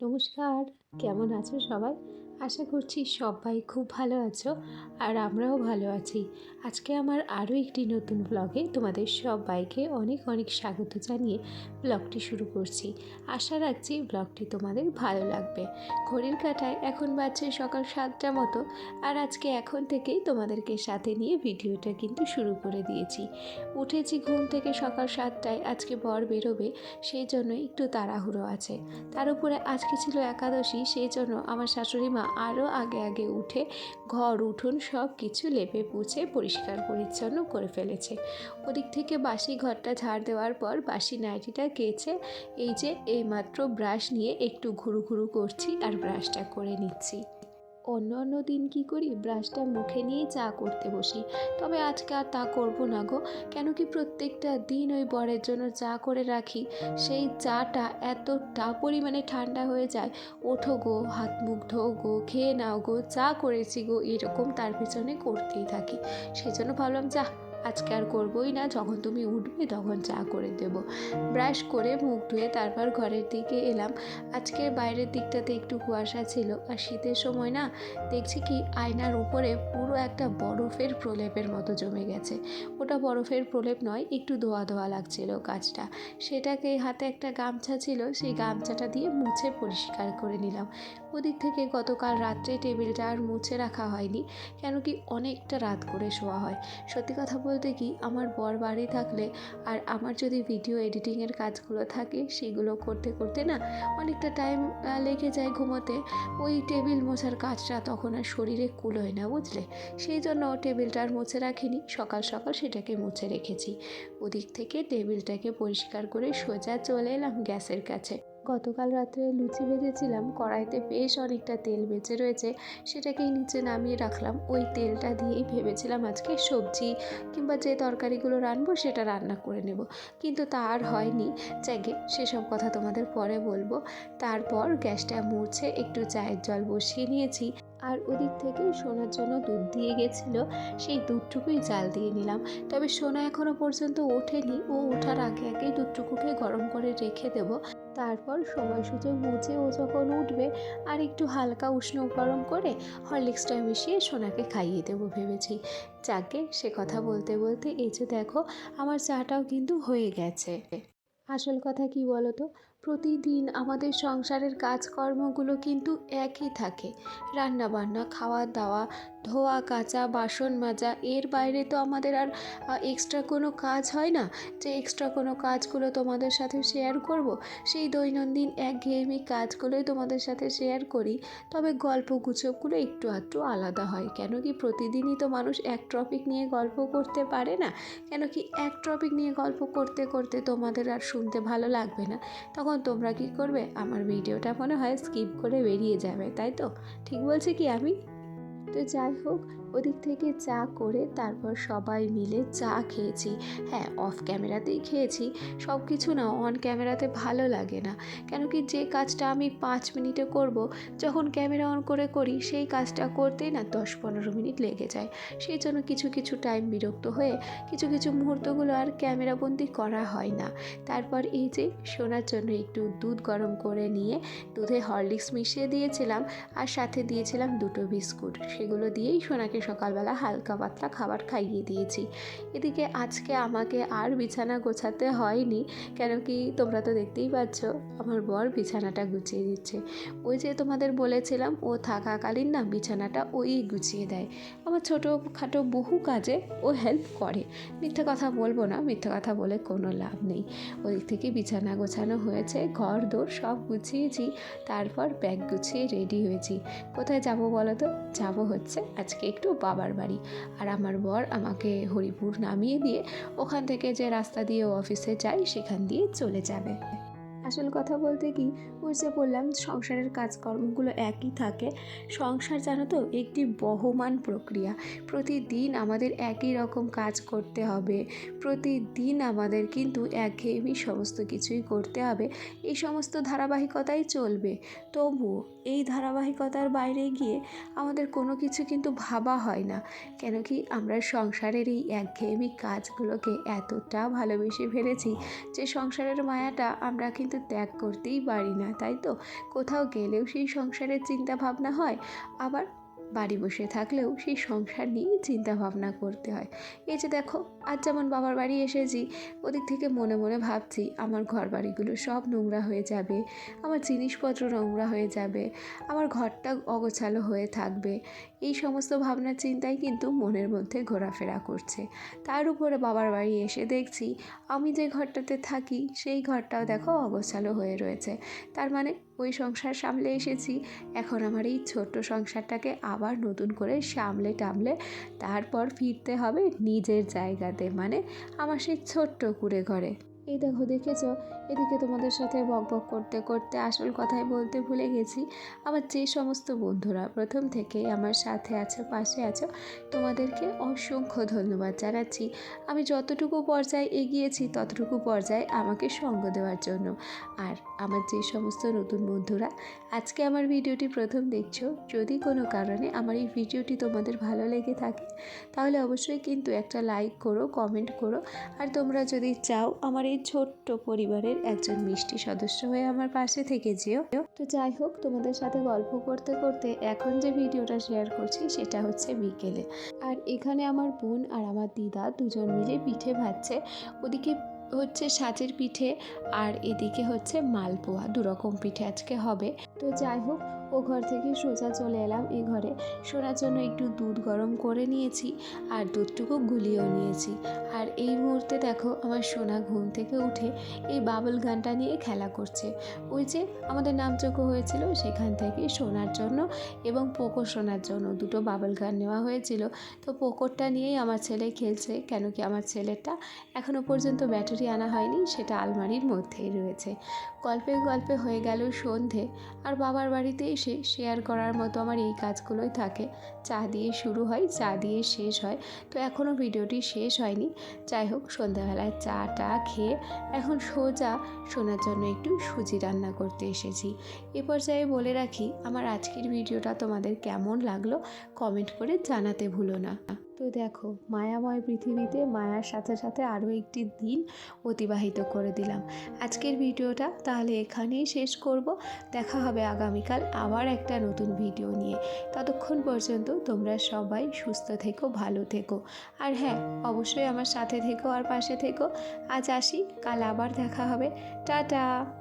নমস্কার কেমন আছো সবাই? আশা করছি সবাই খুব ভালো আছো আর আমরাও ভালো আছি। আজকে আমার আরও একটি নতুন ব্লগে তোমাদের সবাইকে অনেক অনেক স্বাগত জানিয়ে ব্লগটি শুরু করছি। আশা রাখছি ব্লগটি তোমাদের ভালো লাগবে। ঘড়ির কাঁটায় এখন বাজছে সকাল সাতটা মতো আর আজকে এখন থেকেই তোমাদেরকে সাথে নিয়ে ভিডিওটা কিন্তু শুরু করে দিয়েছি। উঠেছি ঘুম থেকে সকাল সাতটায়, আজকে বর বেরোবে, সেই জন্য একটু তাড়াহুড়ো আছে। তার উপরে আজকে ছিল একাদশী, সেই জন্য আমার শাশুড়ি মা আরও আগে আগে উঠে ঘর, উঠুন সব কিছু লেপে পুছে পরিষ্কার পরিচ্ছন্ন করে ফেলেছে। ওদিক থেকে বাসি ঘরটা ঝাড় দেওয়ার পর বাসি নাইটিটা কেচে এই যে এইমাত্র ব্রাশ নিয়ে একটু ঘুরু ঘুরু করছি আর ব্রাশটা করে নিচ্ছি। অন্য অন্য দিন কি করি? ব্রাশটা মুখে নিয়ে চা করতে বসি। তবে আজকে আর তা করব না গো। কেন কি প্রত্যেকটা দিন ওই বরের জন্য চা করে রাখি। সেই চাটা এতটা পরিমাণে ঠান্ডা হয়ে যায়। ওঠো গো, হাত মুখ ধো গো, খেয়ে নাও গো। চা করেছি গো, এরকম তার পিছনে করতেই থাকি। সেই জন্য ভাবলাম যা আজকে আর করবোই না, যখন তুমি উঠবে তখন চা করে দেব। ব্রাশ করে মুখ ধুয়ে তারপর ঘরের দিকে এলাম। আজকে বাইরের দিকটাতে একটু কুয়াশা ছিল আর শীতের সময় না, দেখছি কি আয়নার উপরে পুরো একটা বরফের প্রলেপের মতো জমে গেছে। ওটা বরফের প্রলেপ নয়, একটু ধোয়া ধোয়া লাগছিল কাজটা সেটাকে হাতে একটা গামছা ছিল, সেই গামছাটা দিয়ে মুছে পরিষ্কার করে নিলাম। ওদিক থেকে গতকাল রাত্রে টেবিলটা আর মুছে রাখা হয়নি, কেন কি অনেকটা রাত করে শোয়া হয়। সত্যি কথা বলতে কি, আমার বর বাড়ি থাকলে আর আমার যদি ভিডিও এডিটিংয়ের কাজগুলো থাকে, সেগুলো করতে করতে না অনেকটা টাইম লেগে যায় ঘুমোতে। ওই টেবিল মোছার কাজটা তখন আর শরীরে কুলোয় না, বুঝলে? সেই জন্য টেবিলটা আর মুছে রাখিনি। সকাল সকাল সেটাকে মুছে রেখেছি। ওদিক থেকে টেবিলটাকে পরিষ্কার করে সোজা চলে এলাম গ্যাসের কাছে। গতকাল রাত্রে লুচি ভেজেছিলাম, কড়াইতে বেশ অনেকটা তেল বেঁচে রয়েছে, সেটাকেই নিচে নামিয়ে রাখলাম। ওই তেলটা দিয়েই ভেবেছিলাম আজকে সবজি কিংবা যে তরকারিগুলো রান্নবো সেটা রান্না করে নেব। কিন্তু তা আর হয়নি। জাগে সেসব কথা তোমাদের পরে বলব। তারপর গ্যাসটা মুছে একটু চায়ের জল বসিয়ে নিয়েছি। আর ওদিক থেকে সোনার জন্য দুধ দিয়ে গেছিল, সেই দুধটুকুই জাল দিয়ে নিলাম। তবে সোনা এখনও পর্যন্ত ওঠেনি। ও ওঠার আগে আগেই দুধটুকুকে গরম করে রেখে দেবো। তারপর সময় সুযোগ বুঝে ও যখন উঠবে আর একটু হালকা উষ্ণ গরম করে হরলিক্সটা মিশিয়ে সোনাকে খাইয়ে দেবো ভেবেছি। যাকে সে কথা বলতে বলতে এই যে দেখো, আমার চাটাও কিন্তু হয়ে গেছে। আসল কথা কি বলো তো প্রতিদিন আমাদের সংসারের কাজকর্মগুলো কিন্তু একই থাকে। রান্না বান্না খাওয়া দাওয়া ধোয়া, কাচা বাসন মাজা, এর বাইরে তো আমাদের আর এক্সট্রা কোনো কাজ হয় না। যে এক্সট্রা কোনো কাজগুলো তোমাদের সাথে শেয়ার করব, সেই দৈনন্দিন একঘেয়েমি কাজগুলোই তোমাদের সাথে শেয়ার করি। তবে গল্প গুজবগুলো একটু আধটু আলাদা হয়। কেন কি প্রতিদিনই তো মানুষ এক টপিক নিয়ে গল্প করতে পারে না? কেন কি এক টপিক নিয়ে গল্প করতে করতে তোমাদের আর শুনতে ভালো লাগবে না? তখন তোমরা কি করবে? আমার ভিডিওটা মনে হয় স্কিপ করে বেরিয়ে যাবে, তাই তো? ঠিক বলছি কি আমি? তো যাই হোক ওদিক থেকে চা করে তারপর সবাই মিলে চা খেয়েছি। হ্যাঁ অফ ক্যামেরাতেই খেয়েছি সব কিছু না অন ক্যামেরাতে ভালো লাগে না। কেন কি যে কাজটা আমি পাঁচ মিনিটে করব, যখন ক্যামেরা অন করে করি, সেই কাজটা করতেই না দশ পনেরো মিনিট লেগে যায়। সেই জন্য কিছু কিছু টাইম বিরক্ত হয়ে কিছু কিছু মুহূর্তগুলো আর ক্যামেরাবন্দি করা হয় না। তারপর এই যে শোনার জন্য একটু দুধ গরম করে নিয়ে দুধে হরলিক্স মিশিয়ে দিয়েছিলাম আর সাথে দিয়েছিলাম দুটো বিস্কুট। সেগুলো দিয়েই সোনাকে সকালবেলা হালকা পাতলা খাবার খাইয়ে দিয়েছি। এদিকে আজকে আমাকে আর বিছানা গোছাতে হয়নি, কেন কি তোমরা তো দেখতেই পাচ্ছ আমার বর বিছানাটা গুছিয়ে দিচ্ছে। ওই যে তোমাদের বলেছিলাম, ও থাকাকালীন না বিছানাটা ওই গুছিয়ে দেয়। আমার ছোটো খাটো বহু কাজে ও হেল্প করে। মিথ্যে কথা বলব না, মিথ্যে কথা বলে কোনো লাভ নেই। ওদিক থেকে বিছানা গোছানো হয়েছে, ঘর দোর সব গুছিয়েছি, তারপর ব্যাগ গুছিয়ে রেডি হয়েছি। কোথায় যাব বলো তো? যাব হচ্ছে আজকে একটু বাবার বাড়ি। আর আমার বর আমাকে হরিপুর নামিয়ে দিয়ে ওখান থেকে যে রাস্তা দিয়ে ও অফিসে যায়, সেখান দিয়ে চলে যাবে। আসল কথা বলতে কি, ওই যে বললাম, সংসারের কাজকর্মগুলো একই থাকে। সংসার জানো তো, একটি বহমান প্রক্রিয়া। প্রতিদিন আমাদের একই রকম কাজ করতে হবে। প্রতিদিন আমাদের কিন্তু একঘেয়েমি সমস্ত কিছুই করতে হবে। এই সমস্ত ধারাবাহিকতাই চলবে। তবুও এই ধারাবাহিকতার বাইরে গিয়ে আমাদের কোনো কিছু কিন্তু ভাবা হয় না। কেন কি, আমরা সংসারের এই একঘেয়েমি কাজগুলোকে এতটা ভালোবেসে ফেলেছি যে সংসারের মায়াটা আমরা কিন্তু ত্যাগ করতেই পারি না, তাই তো? কোথাও গেলেও সেই সংসারের চিন্তা ভাবনা হয়, আবার বাড়ি বসে থাকলেও সেই সংসার নিয়ে চিন্তা ভাবনা করতে হয়। এই যে দেখো, আজ যেমন বাবার বাড়ি এসেছি, ওদিক থেকে মনে মনে ভাবছি, আমার ঘর বাড়িগুলো সব নোংরা হয়ে যাবে, আমার জিনিসপত্র নোংরা হয়ে যাবে, আমার ঘরটা অগোছালো হয়ে থাকবে এই সমস্ত ভাবনার চিন্তাই কিন্তু মনের মধ্যে ঘোরাফেরা করছে। তার উপরে বাবার বাড়ি এসে দেখছি, আমি যে ঘরটাতে থাকি, সেই ঘরটাও দেখো অগোছালো হয়ে রয়েছে। তার মানে ওই সংসার সামলে এসেছি, এখন আমার এই ছোট্ট সংসারটাকে আবার নতুন করে সামলে টামলে তারপর ফিরতে হবে নিজের জায়গাতে মানে আমার সেই ছোট্ট কুড়ে ঘরে। এই দেখো দেখেছ? এদিকে তোমাদের সাথে বক বক করতে করতে আসল কথাই বলতে ভুলে গেছি। আমার যে সমস্ত বন্ধুরা প্রথম থেকে আমার সাথে আছো, পাশে আছো, তোমাদেরকে অসংখ্য ধন্যবাদ জানাচ্ছি। আমি যতটুকু পর্যায়ে এগিয়েছি, ততটুকু পর্যায়ে আমাকে সঙ্গ দেওয়ার জন্য। আর আমার যে সমস্ত নতুন বন্ধুরা আজকে আমার ভিডিওটি প্রথম দেখছ, যদি কোনো কারণে আমার এই ভিডিওটি তোমাদের ভালো লেগে থাকে, তাহলে অবশ্যই কিন্তু একটা লাইক করো, কমেন্ট করো। আর তোমরা যদি চাও আমার এই ছোট্ট পরিবারের একজন মিষ্টি সদস্য হয়ে আমার পাশে থেকে যেও। তো যাই হোক, তোমাদের সাথে গল্প করতে করতে এখন যে ভিডিওটা শেয়ার করছি, সেটা হচ্ছে বিকেলে। আর এখানে আমার বোন আর আমার দিদা দুজন মিলে পিঠে ভাজছে। ওদিকে হচ্ছে সাজের পিঠে আর এদিকে হচ্ছে মালপোয়া, দুরকম পিঠে আজকে হবে। তো যাই হোক, ও ঘর থেকে সোজা চলে এলাম এই ঘরে। শোনার জন্য একটু দুধ গরম করে নিয়েছি আর দুধটুকু গুলিয়েও নিয়েছি। আর এই মুহূর্তে দেখো, আমার সোনা ঘুম থেকে উঠে এই বাবল গানটা নিয়ে খেলা করছে। ওই যে আমাদের নামযোগ্য হয়েছিল, সেখান থেকে শোনার জন্য এবং পোকো শোনার জন্য দুটো বাবল গান নেওয়া হয়েছিল। তো পোকোরটা নিয়েই আমার ছেলে খেলছে, কেন কি আমার ছেলেটা এখনও পর্যন্ত ব্যাটারি আনা হয়নি, সেটা আলমারির মধ্যেই রয়েছে। গল্পে গল্পে হয়ে গেল সন্ধে। আর বাবার বাড়িতে এসে শেয়ার করার মতো আমার এই কাজগুলোই থাকে। চা দিয়ে শুরু হয়, চা দিয়ে শেষ হয়। তো এখনও ভিডিওটি শেষ হয়নি। যাই হোক, সন্ধ্যাবেলায় চা টা খেয়ে এখন সোজা শোনার জন্য একটু সুজি রান্না করতে এসেছি। এ পর্যায়ে বলে রাখি, আমার আজকের ভিডিওটা তোমাদের কেমন লাগল? কমেন্ট করে জানাতে ভুলো না। তো দেখো, মায়াময় পৃথিবীতে মায়ার সাথে সাথে আরও একটি দিন অতিবাহিত করে দিলাম। আজকের ভিডিওটা তাহলে এখানেই শেষ করব। দেখা হবে আগামীকাল আবার একটা নতুন ভিডিও নিয়ে। ততক্ষণ পর্যন্ত তোমরা সবাই সুস্থ থেকো, ভালো থেকো। আর হ্যাঁ অবশ্যই আমার সাথে থেকো আর পাশে থেকো। আজ আসি, কাল আবার দেখা হবে। টাটা!